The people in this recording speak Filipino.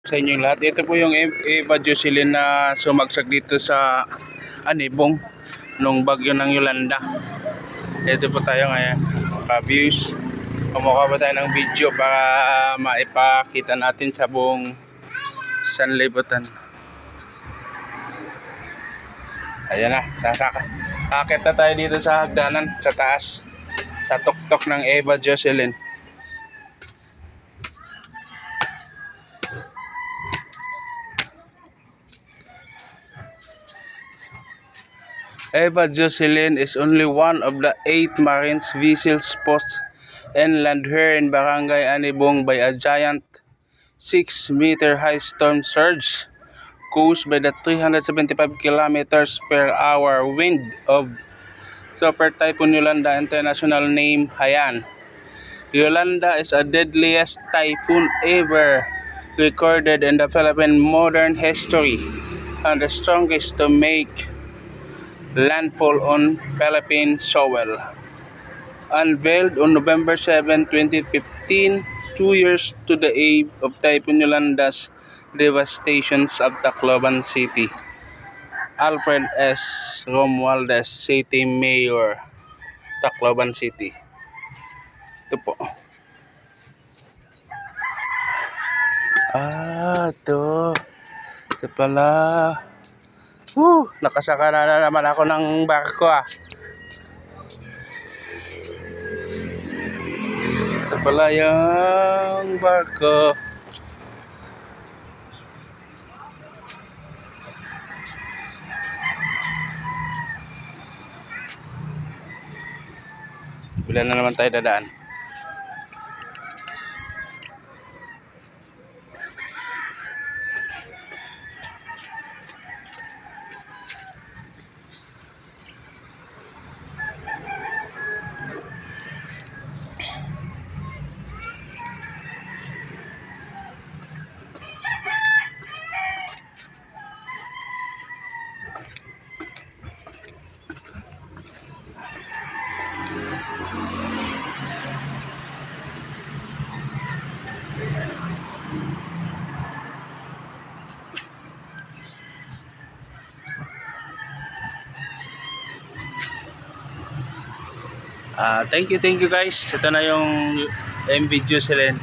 sa inyong lahat. Ito po yung E- Eva Jocelyn na sumagsak dito sa Anibong nung bagyo ng Yolanda. Ito po tayo ngayon. Ka-views. Kumuha pa tayo ng video para maipakita natin sa buong sanlibutan. Ayan na, sasaka. Akit na tayo dito sa hagdanan, sa taas. Sa tuktok ng Eva Jocelyn. Eva Jocelyn is only one of the eight Marines vessels posts inland here in Barangay Anibong by a giant 6 meter high storm surge caused by the 375 kilometers per hour wind of Super Typhoon Yolanda International name Haiyan. Yolanda is the deadliest typhoon ever recorded in the Philippine modern history and the strongest to make landfall on Philippine soil. Unveiled on November 7, 2015, two years to the eve of Typhoon Yolanda's devastations of Tacloban City. Alfred S. Romualdez, City Mayor, Tacloban City. Ito po. Ah, ito. Ito pala. Woo! Nakasaka na, na naman ako ng barko ah. Ito pala yung barko. Bila na naman tayo dadaan. Ah, thank you, thank you guys. Ito na yung MV Jocelyn.